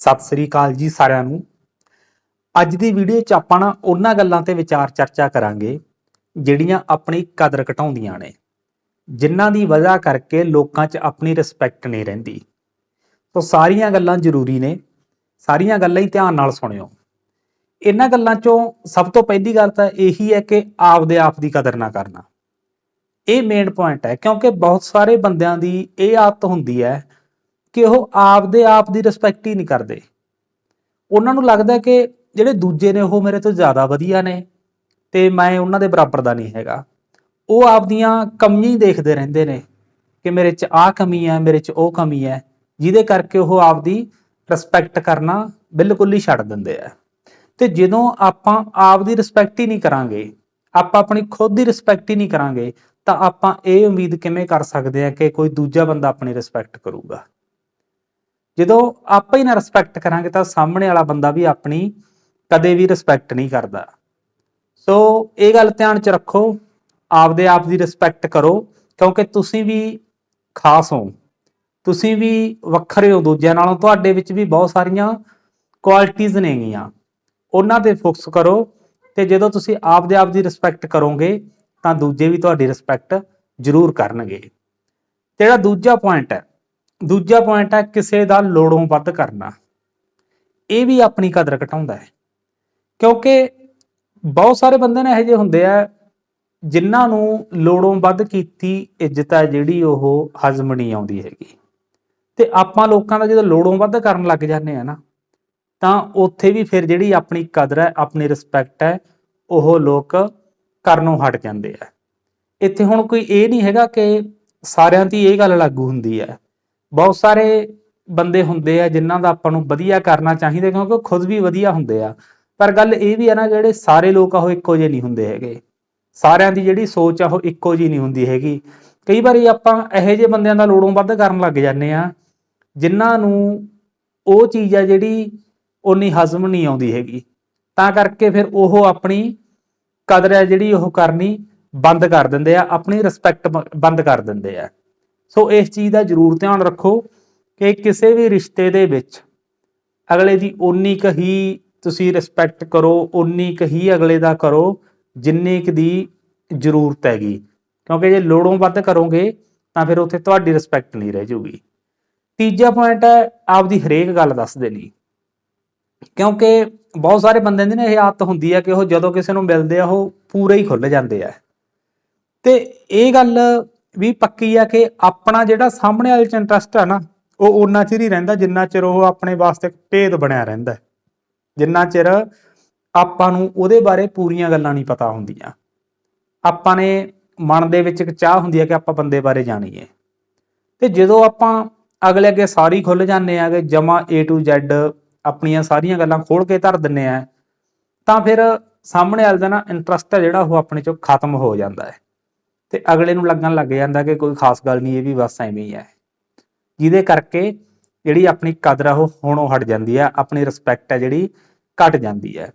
ਸਤਿ ਸ੍ਰੀ ਅਕਾਲ ਜੀ ਸਾਰਿਆਂ ਨੂੰ। ਅੱਜ ਦੀ ਵੀਡੀਓ 'ਚ ਆਪਾਂ ਨਾ ਉਹਨਾਂ ਗੱਲਾਂ ਤੇ ਵਿਚਾਰ ਚਰਚਾ ਕਰਾਂਗੇ, ਜਿਹੜੀਆਂ ਆਪਣੀ ਕਦਰ ਘਟਾਉਂਦੀਆਂ ਨੇ, ਜਿਨ੍ਹਾਂ ਦੀ ਵਜ੍ਹਾ ਕਰਕੇ ਲੋਕਾਂ 'ਚ ਆਪਣੀ ਰਿਸਪੈਕਟ ਨਹੀਂ ਰਹਿੰਦੀ। ਸੋ ਸਾਰੀਆਂ ਗੱਲਾਂ ਜ਼ਰੂਰੀ ਨੇ, ਸਾਰੀਆਂ ਗੱਲਾਂ ਹੀ ਧਿਆਨ ਨਾਲ ਸੁਣਿਓ। ਇਹਨਾਂ ਗੱਲਾਂ 'ਚੋਂ ਸਭ ਤੋਂ ਪਹਿਲੀ ਗੱਲ ਤਾਂ ਇਹੀ ਹੈ ਕਿ ਆਪਦੇ ਆਪ ਦੀ ਕਦਰ ਨਾ ਕਰਨਾ। ਇਹ ਮੇਨ ਪੁਆਇੰਟ ਹੈ, ਕਿਉਂਕਿ ਬਹੁਤ ਸਾਰੇ ਬੰਦਿਆਂ ਦੀ ਇਹ ਆਦਤ ਹੁੰਦੀ ਹੈ ਕਿ ਉਹ ਆਪਦੇ ਆਪ ਦੀ ਰਿਸਪੈਕਟ ਹੀ ਨਹੀਂ ਕਰਦੇ। ਉਹਨਾਂ ਨੂੰ ਲੱਗਦਾ ਕਿ ਜਿਹੜੇ ਦੂਜੇ ਨੇ ਉਹ ਮੇਰੇ ਤੋਂ ਜ਼ਿਆਦਾ ਵਧੀਆ ਨੇ ਤੇ ਮੈਂ ਉਹਨਾਂ ਦੇ ਬਰਾਬਰ ਦਾ ਨਹੀਂ ਹੈਗਾ। ਉਹ ਆਪਦੀਆਂ ਕਮੀਆਂ ਹੀ ਦੇਖਦੇ ਰਹਿੰਦੇ ਨੇ ਕਿ ਮੇਰੇ 'ਚ ਆਹ ਕਮੀ ਹੈ, ਮੇਰੇ 'ਚ ਉਹ ਕਮੀ ਹੈ, ਜਿਹਦੇ ਕਰਕੇ ਉਹ ਆਪਦੀ ਰਿਸਪੈਕਟ ਕਰਨਾ ਬਿਲਕੁਲ ਹੀ ਛੱਡ ਦਿੰਦੇ ਆ। ਤੇ ਜਦੋਂ ਆਪਾਂ ਆਪਦੀ ਰਿਸਪੈਕਟ ਹੀ ਨਹੀਂ ਕਰਾਂਗੇ, ਆਪਾਂ ਆਪਣੀ ਖੁਦ ਦੀ ਰਿਸਪੈਕਟ ਹੀ ਨਹੀਂ ਕਰਾਂਗੇ, ਤਾਂ ਆਪਾਂ ਇਹ ਉਮੀਦ ਕਿਵੇਂ ਕਰ ਸਕਦੇ ਹਾਂ ਕਿ ਕੋਈ ਦੂਜਾ ਬੰਦਾ ਆਪਣੀ ਰਿਸਪੈਕਟ ਕਰੂਗਾ? ਜਦੋਂ ਆਪਾਂ ਹੀ ਨਾ ਰਿਸਪੈਕਟ ਕਰਾਂਗੇ ਤਾਂ ਸਾਹਮਣੇ ਵਾਲਾ ਬੰਦਾ ਵੀ ਆਪਣੀ ਕਦੇ ਵੀ ਰਿਸਪੈਕਟ ਨਹੀਂ ਕਰਦਾ। ਸੋ ਇਹ ਗੱਲ ਧਿਆਨ 'ਚ ਰੱਖੋ, ਆਪਦੇ ਆਪ ਦੀ ਰਿਸਪੈਕਟ ਕਰੋ, ਕਿਉਂਕਿ ਤੁਸੀਂ ਵੀ ਖਾਸ ਹੋ। ਤੁਸੀਂ ਵੀ ਵੱਖਰੇ ਹੋ ਦੂਜਿਆਂ ਨਾਲੋਂ, ਤੁਹਾਡੇ ਵਿੱਚ ਵੀ ਬਹੁਤ ਸਾਰੀਆਂ ਕੁਆਲਿਟੀਆਂ ਨੇਗੀਆਂ। ਉਹਨਾਂ ਤੇ ਫੋਕਸ ਕਰੋ ਤੇ ਜਦੋਂ ਤੁਸੀਂ ਆਪਦੇ ਆਪ ਦੀ ਰਿਸਪੈਕਟ ਕਰੋਗੇ, ਤਾਂ ਦੂਜੇ ਵੀ ਤੁਹਾਡੀ ਰਿਸਪੈਕਟ ਜ਼ਰੂਰ ਕਰਨਗੇ। ਤੇ ਜਿਹੜਾ ਦੂਜਾ ਪੁਆਇੰਟ ਹੈ ਦੂਜਾ ਪੁਆਇੰਟ ਹੈ ਕਿਸੇ ਦਾ ਲੋੜੋਂ ਵੱਧ ਕਰਨਾ। ਇਹ ਵੀ ਆਪਣੀ ਕਦਰ ਘਟਾਉਂਦਾ ਹੈ। ਕਿਉਂਕਿ ਬਹੁਤ ਸਾਰੇ ਬੰਦੇ ਨੇ ਇਹੋ ਜਿਹੇ ਹੁੰਦੇ ਆ, ਜਿਨ੍ਹਾਂ ਨੂੰ ਲੋੜੋਂ ਵੱਧ ਕੀਤੀ ਇੱਜ਼ਤ ਹੈ ਜਿਹੜੀ ਉਹ ਹਜ਼ਮ ਨਹੀਂ ਆਉਂਦੀ ਹੈਗੀ। ਤੇ ਆਪਾਂ ਲੋਕਾਂ ਦਾ ਜਦੋਂ ਲੋੜੋਂ ਵੱਧ ਕਰਨ ਲੱਗ ਜਾਂਦੇ ਆ ਨਾ, ਤਾਂ ਉੱਥੇ ਵੀ ਫਿਰ ਜਿਹੜੀ ਆਪਣੀ ਕਦਰ ਹੈ, ਆਪਣੀ ਰਿਸਪੈਕਟ ਹੈ, ਉਹ ਲੋਕ ਕਰਨੋਂ ਹਟ ਜਾਂਦੇ ਆ। ਇੱਥੇ ਹੁਣ ਕੋਈ ਇਹ ਨਹੀਂ ਹੈਗਾ ਕਿ ਸਾਰਿਆਂ ਦੀ ਇਹ ਗੱਲ ਲਾਗੂ ਹੁੰਦੀ ਹੈ ਬਹੁਤ ਸਾਰੇ ਬੰਦੇ ਹੁੰਦੇ ਆ ਜਿਨ੍ਹਾਂ ਦਾ ਆਪਾਂ ਨੂੰ ਵਧੀਆ ਕਰਨਾ ਚਾਹੀਦਾ ਕਿਉਂਕਿ ਉਹ ਖੁਦ ਵੀ ਵਧੀਆ ਹੁੰਦੇ ਆ। ਪਰ ਗੱਲ ਇਹ ਵੀ ਹੈ ਨਾ, ਜਿਹੜੇ ਸਾਰੇ ਲੋਕ ਆ ਉਹ ਇੱਕੋ ਜਿਹੇ ਨਹੀਂ ਹੁੰਦੇ ਹੈਗੇ। ਸਾਰਿਆਂ ਦੀ ਜਿਹੜੀ ਸੋਚ ਆ ਉਹ ਇੱਕੋ ਜਿਹੀ ਨਹੀਂ ਹੁੰਦੀ ਹੈਗੀ। ਕਈ ਵਾਰੀ ਆਪਾਂ ਇਹੋ ਜਿਹੇ ਬੰਦਿਆਂ ਦਾ ਲੋੜੋਂ ਵੱਧ ਕਰਨ ਲੱਗ ਜਾਂਦੇ ਆ, ਜਿਨ੍ਹਾਂ ਨੂੰ ਉਹ ਚੀਜ਼ ਆ ਜਿਹੜੀ ਉਨੀ ਹਜ਼ਮ ਨਹੀਂ ਆਉਂਦੀ ਹੈਗੀ। ਤਾਂ ਕਰਕੇ ਫਿਰ ਉਹ ਆਪਣੀ ਕਦਰ ਹੈ ਜਿਹੜੀ ਉਹ ਕਰਨੀ ਬੰਦ ਕਰ ਦਿੰਦੇ ਆ, ਆਪਣੀ ਰਿਸਪੈਕਟ ਬੰਦ ਕਰ ਦਿੰਦੇ ਆ। ਸੋ ਇਸ ਚੀਜ਼ ਦਾ ਜ਼ਰੂਰ ਧਿਆਨ ਰੱਖੋ ਕਿ ਕਿਸੇ ਵੀ ਰਿਸ਼ਤੇ ਦੇ ਵਿੱਚ ਅਗਲੇ ਦੀ ਓਨੀ ਕੁ ਹੀ ਤੁਸੀਂ ਰਿਸਪੈਕਟ ਕਰੋ, ਓਨੀ ਕੁ ਹੀ ਅਗਲੇ ਦਾ ਕਰੋ, ਜਿੰਨੀ ਕੁ ਦੀ ਜ਼ਰੂਰਤ ਹੈਗੀ। ਕਿਉਂਕਿ ਜੇ ਲੋੜੋਂ ਵੱਧ ਕਰੋਗੇ ਤਾਂ ਫਿਰ ਉੱਥੇ ਤੁਹਾਡੀ ਰਿਸਪੈਕਟ ਨਹੀਂ ਰਹਿ ਜੂਗੀ। ਤੀਜਾ ਪੁਆਇੰਟ ਹੈ ਆਪਦੀ ਹਰੇਕ ਗੱਲ ਦੱਸ ਦੇਣੀ। ਕਿਉਂਕਿ ਬਹੁਤ ਸਾਰੇ ਬੰਦੇ ਦੀ ਨਾ ਇਹ ਆਦਤ ਹੁੰਦੀ ਹੈ ਕਿ ਉਹ ਜਦੋਂ ਕਿਸੇ ਨੂੰ ਮਿਲਦੇ ਆ, ਉਹ ਪੂਰੇ ਹੀ ਖੁੱਲ ਜਾਂਦੇ ਆ। ਤੇ ਇਹ ਗੱਲ ਵੀ ਪੱਕੀ ਆ ਕਿ ਆਪਣਾ ਜਿਹੜਾ ਸਾਹਮਣੇ ਵਾਲੇ ਚ ਇੰਟਰਸਟ ਆ ਨਾ, ਉਹ ਉਹਨਾਂ ਚਿਰ ਹੀ ਰਹਿੰਦਾ, ਜਿੰਨਾ ਚਿਰ ਉਹ ਆਪਣੇ ਵਾਸਤੇ ਭੇਦ ਬਣਿਆ ਰਹਿੰਦਾ ਜਿੰਨਾ ਚਿਰ ਆਪਾਂ ਨੂੰ ਉਹਦੇ ਬਾਰੇ ਪੂਰੀਆਂ ਗੱਲਾਂ ਨਹੀਂ ਪਤਾ ਹੁੰਦੀਆਂ। ਆਪਾਂ ਨੇ ਮਨ ਦੇ ਵਿੱਚ ਇੱਕ ਚਾਹ ਹੁੰਦੀ ਹੈ ਕਿ ਆਪਾਂ ਬੰਦੇ ਬਾਰੇ ਜਾਣੀਏ ਤੇ ਜਦੋਂ ਆਪਾਂ ਅਗਲੇ ਅੱਗੇ ਸਾਰੀ ਖੁੱਲ ਜਾਂਦੇ ਆ ਕਿ ਜਮਾ A to Z ਆਪਣੀਆਂ ਸਾਰੀਆਂ ਗੱਲਾਂ ਖੋਲ ਕੇ ਧਰ ਦਿੰਨੇ ਆ ਤਾਂ ਫਿਰ ਸਾਹਮਣੇ ਵਾਲੇ ਦਾ ਨਾ ਇੰਟਰਸਟ ਹੈ ਜਿਹੜਾ ਉਹ ਆਪਣੇ ਚੋਂ ਖਤਮ ਹੋ ਜਾਂਦਾ ਹੈ। ਤੇ ਅਗਲੇ ਨੂੰ ਲੱਗਣ ਲੱਗ ਜਾਂਦਾ ਕਿ ਕੋਈ ਖਾਸ ਗੱਲ ਨਹੀਂ, ਇਹ ਵੀ ਬਸ ਐਵੇਂ ਹੀ ਹੈ। ਜਿਹਦੇ ਕਰਕੇ ਜਿਹੜੀ ਆਪਣੀ ਕਦਰ ਆ, ਉਹ ਹੋਣੋਂ ਹਟ ਜਾਂਦੀ ਹੈ ਆਪਣੀ ਰਿਸਪੈਕਟ ਹੈ ਜਿਹੜੀ, ਘਟ ਜਾਂਦੀ ਹੈ।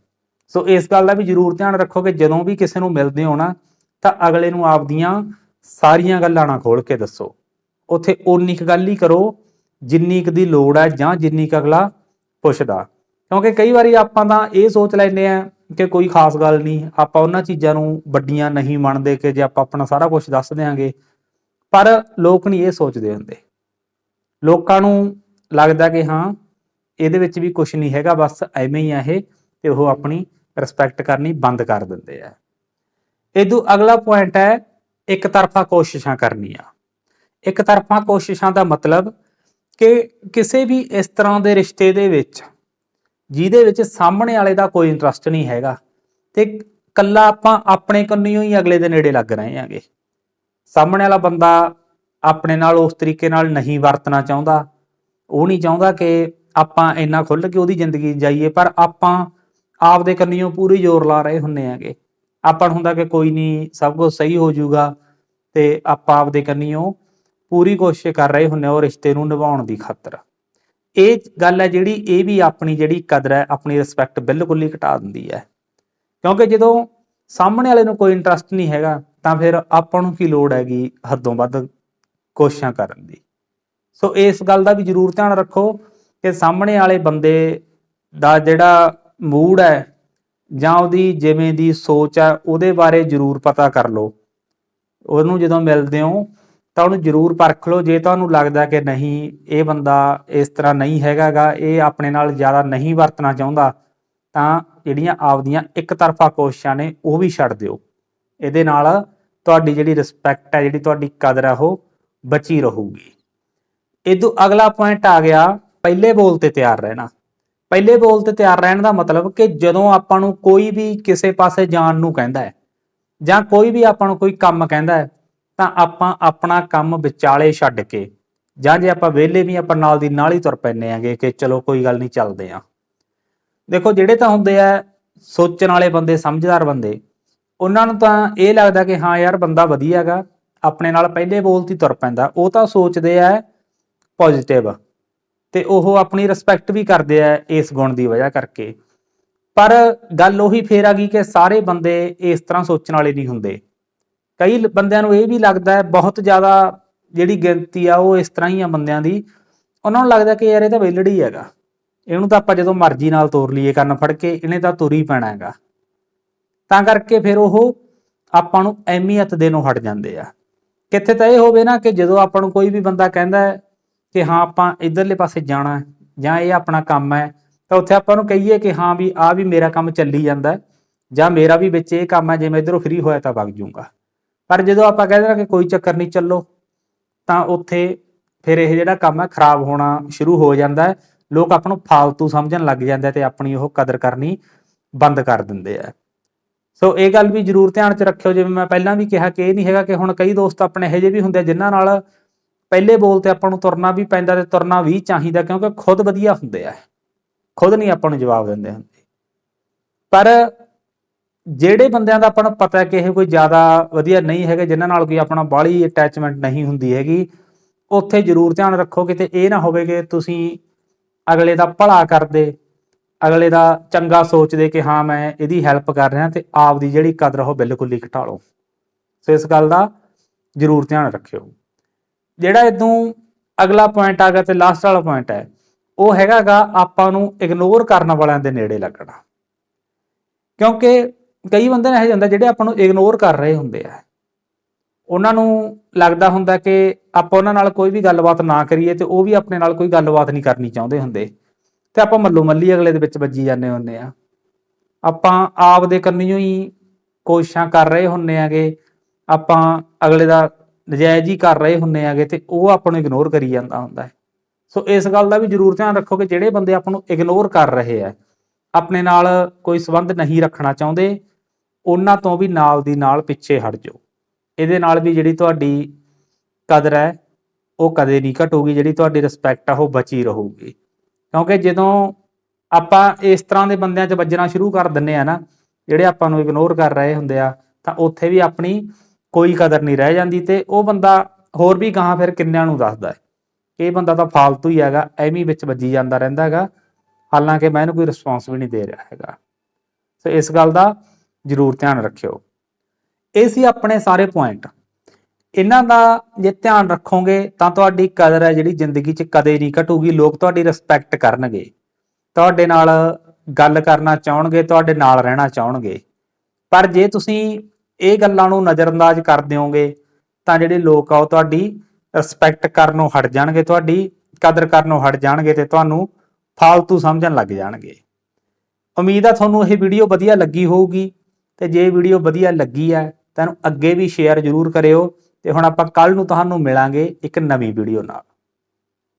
ਸੋ ਇਸ ਗੱਲ ਦਾ ਵੀ ਜ਼ਰੂਰ ਧਿਆਨ ਰੱਖੋ ਕਿ ਜਦੋਂ ਵੀ ਕਿਸੇ ਨੂੰ ਮਿਲਦੇ ਹੋ ਨਾ, ਤਾਂ ਅਗਲੇ ਨੂੰ ਆਪਦੀਆਂ ਸਾਰੀਆਂ ਗੱਲਾਂ ਨਾ ਖੋਲ ਕੇ ਦੱਸੋ। ਉੱਥੇ ਓਨੀ ਕੁ ਗੱਲ ਹੀ ਕਰੋ, ਜਿੰਨੀ ਕੁ ਦੀ ਲੋੜ ਹੈ ਜਾਂ ਜਿੰਨੀ ਕੁ ਅਗਲਾ ਪੁੱਛਦਾ। ਕਿਉਂਕਿ ਕਈ ਵਾਰੀ ਆਪਾਂ ਤਾਂ ਇਹ ਸੋਚ ਲੈਂਦੇ ਆ ਕਿ ਕੋਈ ਖਾਸ ਗੱਲ ਨਹੀਂ, ਆਪਾਂ ਉਹਨਾਂ ਚੀਜ਼ਾਂ ਨੂੰ ਵੱਡੀਆਂ ਨਹੀਂ ਮੰਨਦੇ ਕਿ ਜੇ ਆਪਾਂ ਆਪਣਾ ਸਾਰਾ ਕੁਝ ਦੱਸ ਦਿਆਂਗੇ। ਪਰ ਲੋਕ ਨਹੀਂ ਇਹ ਸੋਚਦੇ ਹੁੰਦੇ। ਲੋਕਾਂ ਨੂੰ ਲੱਗਦਾ ਕਿ ਹਾਂ, ਇਹਦੇ ਵਿੱਚ ਵੀ ਕੁਝ ਨਹੀਂ ਹੈਗਾ, ਬਸ ਐਵੇਂ ਹੀ ਆ ਇਹ, ਤੇ ਉਹ ਆਪਣੀ ਰਿਸਪੈਕਟ ਕਰਨੀ ਬੰਦ ਕਰ ਦਿੰਦੇ ਆ। ਇਦੋਂ ਅਗਲਾ ਪੁਆਇੰਟ ਹੈ, ਇੱਕ ਤਰਫਾ ਕੋਸ਼ਿਸ਼ਾਂ ਕਰਨੀਆਂ। ਇੱਕ ਤਰਫਾ ਕੋਸ਼ਿਸ਼ਾਂ ਦਾ ਮਤਲਬ ਕਿ ਕਿਸੇ ਵੀ ਇਸ ਤਰ੍ਹਾਂ ਦੇ ਰਿਸ਼ਤੇ ਦੇ ਵਿੱਚ ਜਿਹਦੇ ਵਿੱਚ ਸਾਹਮਣੇ ਵਾਲੇ ਦਾ ਕੋਈ ਇੰਟਰਸਟ ਨਹੀਂ ਹੈਗਾ। ਤੇ ਕੱਲਾ ਆਪਾਂ ਆਪਣੇ ਕੰਨਿਓ ਹੀ ਅਗਲੇ ਦੇ ਨੇੜੇ ਲੱਗ ਰਹੇ ਹਾਂਗੇ ਸਾਹਮਣੇ ਵਾਲਾ ਬੰਦਾ ਆਪਣੇ ਨਾਲ ਉਸ ਤਰੀਕੇ ਨਾਲ ਨਹੀਂ ਵਰਤਣਾ ਚਾਹੁੰਦਾ। ਉਹ ਨਹੀਂ ਚਾਹੁੰਦਾ ਕਿ ਆਪਾਂ ਇੰਨਾ ਖੁੱਲ ਕੇ ਉਹਦੀ ਜ਼ਿੰਦਗੀ ਜਾਈਏ, ਪਰ ਆਪਾਂ ਆਪਦੇ ਕੰਨਿਓ ਪੂਰੀ ਜ਼ੋਰ ਲਾ ਰਹੇ ਹੁੰਨੇ ਆਗੇ। ਆਪਾਂ ਨੂੰ ਹੁੰਦਾ ਕਿ ਕੋਈ ਨਹੀਂ, ਸਭ ਕੁਝ ਸਹੀ ਹੋ ਜਾਊਗਾ ਤੇ ਆਪਾਂ ਆਪਦੇ ਕੰਨਿਓ ਪੂਰੀ ਕੋਸ਼ਿਸ਼ ਕਰ ਰਹੇ ਹੁੰਨੇ ਉਹ ਰਿਸ਼ਤੇ ਨੂੰ ਨਿਭਾਉਣ ਦੀ ਖਾਤਰ। ਇਹ ਗੱਲ ਹੈ ਜਿਹੜੀ ਇਹ ਵੀ ਆਪਣੀ ਜਿਹੜੀ ਕਦਰ ਹੈ, ਆਪਣੀ ਰਿਸਪੈਕਟ ਬਿਲਕੁਲ ਹੀ ਘਟਾ ਦਿੰਦੀ ਹੈ। ਕਿਉਂਕਿ ਜਦੋਂ ਸਾਹਮਣੇ ਵਾਲੇ ਨੂੰ ਕੋਈ ਇੰਟਰਸਟ ਨਹੀਂ ਹੈਗਾ, ਤਾਂ ਫਿਰ ਆਪਾਂ ਨੂੰ ਕੀ ਲੋੜ ਹੈਗੀ ਹੱਦੋਂ ਵੱਧ ਕੋਸ਼ਿਸ਼ਾਂ ਕਰਨ ਦੀ। ਸੋ ਇਸ ਗੱਲ ਦਾ ਵੀ ਜ਼ਰੂਰ ਧਿਆਨ ਰੱਖੋ ਕਿ ਸਾਹਮਣੇ ਵਾਲੇ ਬੰਦੇ ਦਾ ਜਿਹੜਾ ਮੂਡ ਹੈ ਜਾਂ ਉਹਦੀ ਜਿਵੇਂ ਦੀ ਸੋਚ ਹੈ, ਉਹਦੇ ਬਾਰੇ ਜ਼ਰੂਰ ਪਤਾ ਕਰ ਲਓ। ਉਹਨੂੰ ਜਦੋਂ ਮਿਲਦੇ ਹੋ ਤਾਂ ਉਹਨੂੰ ਜ਼ਰੂਰ ਪਰਖ ਲਓ। ਜੇ ਤੁਹਾਨੂੰ ਲੱਗਦਾ ਕਿ ਨਹੀਂ, ਇਹ ਬੰਦਾ ਇਸ ਤਰ੍ਹਾਂ ਨਹੀਂ ਹੈਗਾਗਾ, ਇਹ ਆਪਣੇ ਨਾਲ ਜ਼ਿਆਦਾ ਨਹੀਂ ਵਰਤਣਾ ਚਾਹੁੰਦਾ, ਤਾਂ ਜਿਹੜੀਆਂ ਆਪਦੀਆਂ ਇੱਕ ਤਰਫਾ ਕੋਸ਼ਿਸ਼ਾਂ ਨੇ, ਉਹ ਵੀ ਛੱਡ ਦਿਓ। ਇਹਦੇ ਨਾਲ ਤੁਹਾਡੀ ਜਿਹੜੀ ਰਿਸਪੈਕਟ ਹੈ, ਜਿਹੜੀ ਤੁਹਾਡੀ ਕਦਰ ਹੈ, ਉਹ ਬਚੀ ਰਹੂਗੀ। ਇਦੋਂ ਅਗਲਾ ਪੁਆਇੰਟ ਆ ਗਿਆ, ਪਹਿਲੇ ਬੋਲ ਤੇ ਤਿਆਰ ਰਹਿਣਾ। ਪਹਿਲੇ ਬੋਲ ਤੇ ਤਿਆਰ ਰਹਿਣ ਦਾ ਮਤਲਬ ਕਿ ਜਦੋਂ ਆਪਾਂ ਨੂੰ ਕੋਈ ਵੀ ਕਿਸੇ ਪਾਸੇ ਜਾਣ ਨੂੰ ਕਹਿੰਦਾ ਹੈ ਜਾਂ ਕੋਈ ਵੀ ਆਪਾਂ ਨੂੰ ਕੋਈ ਕੰਮ ਕਹਿੰਦਾ ਹੈ ਤਾਂ ਆਪਾਂ ਆਪਣਾ ਕੰਮ ਵਿਚਾਲੇ ਛੱਡ ਕੇ ਜਾਂ ਜੇ ਆਪਾਂ ਵਿਹਲੇ ਵੀ ਆਪਾਂ ਨਾਲ ਦੀ ਨਾਲ ਹੀ ਤੁਰ ਪੈਨੇ ਆਂਗੇ ਕਿ ਚਲੋ ਕੋਈ ਗੱਲ ਨਹੀਂ ਚੱਲਦੇ ਆਂ। ਦੇਖੋ ਜਿਹੜੇ ਤਾਂ ਹੁੰਦੇ ਆ ਸੋਚਣ ਵਾਲੇ ਬੰਦੇ, ਸਮਝਦਾਰ ਬੰਦੇ, ਉਹਨਾਂ ਨੂੰ ਤਾਂ ਇਹ ਲੱਗਦਾ ਕਿ ਹਾਂ ਯਾਰ ਬੰਦਾ ਵਧੀਆ ਹੈਗਾ ਆਪਣੇ ਨਾਲ ਪਹਿਲੇ ਬੋਲ ਤੇ ਤੁਰ ਪੈਂਦਾ। ਉਹ ਤਾਂ ਸੋਚਦੇ ਆ ਪੋਜ਼ਿਟਿਵ ਤੇ ਉਹ ਆਪਣੀ ਰਿਸਪੈਕਟ ਵੀ ਕਰਦੇ ਆ ਇਸ ਗੁਣ ਦੀ ਵਜ੍ਹਾ ਕਰਕੇ। ਪਰ ਗੱਲ ਉਹੀ ਫੇਰ ਆ ਗਈ ਕਿ ਸਾਰੇ ਬੰਦੇ ਇਸ ਤਰ੍ਹਾਂ ਸੋਚਣ ਵਾਲੇ ਨਹੀਂ ਹੁੰਦੇ। ਕਈ ਬੰਦਿਆਂ ਨੂੰ ਇਹ ਵੀ ਲੱਗਦਾ ਹੈ, ਬਹੁਤ ਜ਼ਿਆਦਾ ਜਿਹੜੀ ਗਿਣਤੀ ਆ ਉਹ ਇਸ ਤਰ੍ਹਾਂ ਹੀ ਆ ਬੰਦਿਆਂ ਦੀ, ਉਹਨਾਂ ਨੂੰ ਲੱਗਦਾ ਕਿ ਯਾਰ ਇਹ ਤਾਂ ਵਿਹਲੜੀ ਹੈਗਾ। ਇਹਨੂੰ ਤਾਂ ਆਪਾਂ ਜਦੋਂ ਮਰਜ਼ੀ ਨਾਲ ਤੋਰ ਲਈਏ ਕੰਨ ਫੜ ਕੇ, ਇਹਨੇ ਤਾਂ ਤੁਰ ਹੀ ਪੈਣਾ ਹੈਗਾ। ਤਾਂ ਕਰਕੇ ਫਿਰ ਉਹ ਆਪਾਂ ਨੂੰ ਅਹਿਮੀਅਤ ਦੇਣੋਂ ਹਟ ਜਾਂਦੇ ਆ। ਕਿੱਥੇ ਤਾਂ ਇਹ ਹੋਵੇ ਨਾ ਕਿ ਜਦੋਂ ਆਪਾਂ ਨੂੰ ਕੋਈ ਵੀ ਬੰਦਾ ਕਹਿੰਦਾ ਹੈ ਕਿ ਹਾਂ, ਆਪਾਂ ਇਧਰਲੇ ਪਾਸੇ ਜਾਣਾ ਜਾਂ ਇਹ ਆਪਣਾ ਕੰਮ ਹੈ, ਤਾਂ ਉੱਥੇ ਆਪਾਂ ਨੂੰ ਕਹੀਏ ਕਿ ਹਾਂ ਵੀ ਆ ਵੀ ਮੇਰਾ ਕੰਮ ਚੱਲੀ ਜਾਂਦਾ ਜਾਂ ਮੇਰਾ ਵੀ ਵਿੱਚ ਇਹ ਕੰਮ ਹੈ, ਜੇ ਮੈਂ ਇਧਰੋਂ ਫ੍ਰੀ ਹੋਇਆ ਤਾਂ ਵਗ ਜਾਊਂਗਾ। ਪਰ ਜਦੋਂ ਆਪਾਂ ਕਹਿੰਦੇ ਨਾ ਕਿ ਕੋਈ ਚੱਕਰ ਨਹੀਂ ਚੱਲੋ, ਤਾਂ ਉੱਥੇ ਫਿਰ ਇਹ ਜਿਹੜਾ ਕੰਮ ਹੈ ਖਰਾਬ ਹੋਣਾ ਸ਼ੁਰੂ ਹੋ ਜਾਂਦਾ ਹੈ। ਲੋਕ ਆਪਾਂ ਨੂੰ ਫਾਲਤੂ ਸਮਝਣ ਲੱਗ ਜਾਂਦੇ ਤੇ ਆਪਣੀ ਉਹ ਕਦਰ ਕਰਨੀ ਬੰਦ ਕਰ ਦਿੰਦੇ ਆ। ਸੋ ਇਹ ਗੱਲ ਵੀ ਜ਼ਰੂਰ ਧਿਆਨ 'ਚ ਰੱਖਿਓ, ਜਿਵੇਂ ਮੈਂ ਪਹਿਲਾਂ ਵੀ ਕਿਹਾ ਕਿ ਇਹ ਨਹੀਂ ਹੈਗਾ ਕਿ ਹੁਣ ਕਈ ਦੋਸਤ ਆਪਣੇ ਇਹੋ ਜਿਹੇ ਵੀ ਹੁੰਦੇ ਆ, ਜਿਨ੍ਹਾਂ ਨਾਲ ਪਹਿਲੇ ਬੋਲ ਤੇ ਆਪਾਂ ਨੂੰ ਤੁਰਨਾ ਵੀ ਪੈਂਦਾ ਤੇ ਤੁਰਨਾ ਵੀ ਚਾਹੀਦਾ, ਕਿਉਂਕਿ ਖੁਦ ਵਧੀਆ ਹੁੰਦੇ ਆ। ਖੁਦ ਨਹੀਂ ਆਪਾਂ ਨੂੰ ਜਵਾਬ ਦਿੰਦੇ ਹੁੰਦੇ। ਪਰ ਜਿਹੜੇ ਬੰਦਿਆਂ ਦਾ ਆਪਾਂ ਨੂੰ ਪਤਾ ਕਿ ਇਹ ਕੋਈ ਜ਼ਿਆਦਾ ਵਧੀਆ ਨਹੀਂ ਹੈਗੇ, ਜਿਨ੍ਹਾਂ ਨਾਲ ਕੋਈ ਆਪਣਾ ਬਾਹਲੀ ਅਟੈਚਮੈਂਟ ਨਹੀਂ ਹੁੰਦੀ ਹੈਗੀ, ਉੱਥੇ ਜ਼ਰੂਰ ਧਿਆਨ ਰੱਖੋ, ਕਿਤੇ ਇਹ ਨਾ ਹੋਵੇ ਕਿ ਤੁਸੀਂ ਅਗਲੇ ਦਾ ਭਲਾ ਕਰਦੇ, ਅਗਲੇ ਦਾ ਚੰਗਾ ਸੋਚਦੇ ਕਿ ਹਾਂ, ਮੈਂ ਇਹਦੀ ਹੈਲਪ ਕਰ ਰਿਹਾ ਤੇ ਆਪ ਦੀ ਜਿਹੜੀ ਕਦਰ ਉਹ ਬਿਲਕੁਲ ਹੀ ਘਟਾ ਲਓ। ਸੋ ਇਸ ਗੱਲ ਦਾ ਜ਼ਰੂਰ ਧਿਆਨ ਰੱਖਿਓ। ਜਿਹੜਾ ਇਦੋਂ ਅਗਲਾ ਪੁਆਇੰਟ ਆ ਗਿਆ ਤੇ ਲਾਸਟ ਵਾਲਾ ਪੁਆਇੰਟ ਹੈ, ਉਹ ਹੈਗਾਗਾ ਆਪਾਂ ਨੂੰ ਇਗਨੋਰ ਕਰਨ ਵਾਲਿਆਂ ਦੇ ਨੇੜੇ ਲੱਗਣਾ। ਕਿਉਂਕਿ ਕਈ ਬੰਦੇ ਨੇ ਇਹੋ ਜਿਹੇ ਹੁੰਦੇ ਜਿਹੜੇ ਆਪਾਂ ਨੂੰ ਇਗਨੋਰ ਕਰ ਰਹੇ ਹੁੰਦੇ ਆ। ਉਹਨਾਂ ਨੂੰ ਲੱਗਦਾ ਹੁੰਦਾ ਕਿ ਆਪਾਂ ਉਹਨਾਂ ਨਾਲ ਕੋਈ ਵੀ ਗੱਲਬਾਤ ਨਾ ਕਰੀਏ ਤੇ ਉਹ ਵੀ ਆਪਣੇ ਨਾਲ ਕੋਈ ਗੱਲਬਾਤ ਨਹੀਂ ਕਰਨੀ ਚਾਹੁੰਦੇ ਹੁੰਦੇ। ਤੇ ਆਪਾਂ ਮੱਲੋ ਮੱਲੀ ਅਗਲੇ ਦੇ ਵਿੱਚ ਵੱਜੀ ਜਾਂਦੇ ਹੁੰਦੇ ਆ। ਆਪਾਂ ਆਪ ਦੇ ਕੰਨੀਓ ਹੀ ਕੋਸ਼ਿਸ਼ਾਂ ਕਰ ਰਹੇ ਹੁੰਨੇ ਆਗੇ। ਆਪਾਂ ਅਗਲੇ ਦਾ ਨਜਾਇਜ਼ ਹੀ ਕਰ ਰਹੇ ਹੁੰਨੇ ਆਗੇ ਤੇ ਉਹ ਆਪਾਂ ਨੂੰ ਇਗਨੋਰ ਕਰੀ ਜਾਂਦਾ ਹੁੰਦਾ ਹੈ। ਸੋ ਇਸ ਗੱਲ ਦਾ ਵੀ ਜ਼ਰੂਰ ਧਿਆਨ ਰੱਖੋ ਕਿ ਜਿਹੜੇ ਬੰਦੇ ਆਪਾਂ ਨੂੰ ਇਗਨੋਰ ਕਰ ਰਹੇ ਆ, ਆਪਣੇ ਨਾਲ ਕੋਈ ਸੰਬੰਧ ਨਹੀਂ ਰੱਖਣਾ ਚਾਹੁੰਦੇ ਉਹਨਾਂ ਤੋਂ ਵੀ ਨਾਲ ਦੀ ਨਾਲ ਪਿੱਛੇ ਹਟ ਜਾਓ। ਇਹਦੇ ਨਾਲ ਵੀ ਜਿਹੜੀ ਤੁਹਾਡੀ ਕਦਰ ਹੈ, ਉਹ ਕਦੇ ਨਹੀਂ ਘਟੂਗੀ, ਜਿਹੜੀ ਤੁਹਾਡੀ ਰਿਸਪੈਕਟ ਆ, ਉਹ ਬਚੀ ਰਹੂਗੀ। ਕਿਉਂਕਿ ਜਦੋਂ ਆਪਾਂ ਇਸ ਤਰ੍ਹਾਂ ਦੇ ਬੰਦਿਆਂ 'ਚ ਵੱਜਣਾ ਸ਼ੁਰੂ ਕਰ ਦਿੰਨੇ ਆ ਨਾ, ਜਿਹੜੇ ਆਪਾਂ ਨੂੰ ਇਗਨੋਰ ਕਰ ਰਹੇ ਹੁੰਦੇ ਆ, ਤਾਂ ਉੱਥੇ ਵੀ ਆਪਣੀ ਕੋਈ ਕਦਰ ਨਹੀਂ ਰਹਿ ਜਾਂਦੀ ਤੇ ਉਹ ਬੰਦਾ ਹੋਰ ਵੀ ਗਾਹਾਂ ਫਿਰ ਕਿੰਨਿਆਂ ਨੂੰ ਦੱਸਦਾ ਹੈ। ਇਹ ਬੰਦਾ ਤਾਂ ਫਾਲਤੂ ਹੀ ਹੈਗਾ, ਐਵੇਂ ਵਿੱਚ ਵੱਜੀ ਜਾਂਦਾ ਰਹਿੰਦਾ ਹੈਗਾ। ਹਾਲਾਂਕਿ ਮੈਂ ਇਹਨੂੰ ਕੋਈ ਰਿਸਪੌਂਸ ਵੀ ਨਹੀਂ ਦੇ ਰਿਹਾ ਹੈਗਾ। ਸੋ ਇਸ ਗੱਲ ਦਾ ਜ਼ਰੂਰ ਧਿਆਨ ਰੱਖਿਓ। ਇਹ ਸੀ ਆਪਣੇ ਸਾਰੇ ਪੁਆਇੰਟ ਇਹਨਾਂ ਦਾ ਜੇ ਧਿਆਨ ਰੱਖੋਗੇ ਤਾਂ ਤੁਹਾਡੀ ਕਦਰ ਹੈ ਜਿਹੜੀ ਜ਼ਿੰਦਗੀ 'ਚ ਕਦੇ ਨਹੀਂ ਘਟੂਗੀ, ਲੋਕ ਤੁਹਾਡੀ ਰਿਸਪੈਕਟ ਕਰਨਗੇ। ਤੁਹਾਡੇ ਨਾਲ ਗੱਲ ਕਰਨਾ ਚਾਹਣਗੇ, ਤੁਹਾਡੇ ਨਾਲ ਰਹਿਣਾ ਚਾਹਣਗੇ। ਪਰ ਜੇ ਤੁਸੀਂ ਇਹ ਗੱਲਾਂ ਨੂੰ ਨਜ਼ਰਅੰਦਾਜ਼ ਕਰ ਦਿਓਗੇ, ਤਾਂ ਜਿਹੜੇ ਲੋਕ ਆ ਉਹ ਤੁਹਾਡੀ ਰਿਸਪੈਕਟ ਕਰਨੋਂ ਹਟ ਜਾਣਗੇ, ਤੁਹਾਡੀ ਕਦਰ ਕਰਨੋਂ ਹਟ ਜਾਣਗੇ ਤੇ ਤੁਹਾਨੂੰ ਫਾਲਤੂ ਸਮਝਣ ਲੱਗ ਜਾਣਗੇ। ਉਮੀਦ ਆ ਤੁਹਾਨੂੰ ਇਹ ਵੀਡੀਓ ਵਧੀਆ ਲੱਗੀ ਹੋਊਗੀ। ਤੇ ਜੇ ਵੀਡੀਓ ਵਧੀਆ ਲੱਗੀ ਹੈ, ਤਾਂ ਅੱਗੇ ਵੀ ਸ਼ੇਅਰ ਜ਼ਰੂਰ ਕਰਿਓ ਤੇ ਹੁਣ ਆਪਾਂ ਕੱਲ ਨੂੰ ਤੁਹਾਨੂੰ ਮਿਲਾਂਗੇ ਇੱਕ ਨਵੀਂ ਵੀਡੀਓ ਨਾਲ।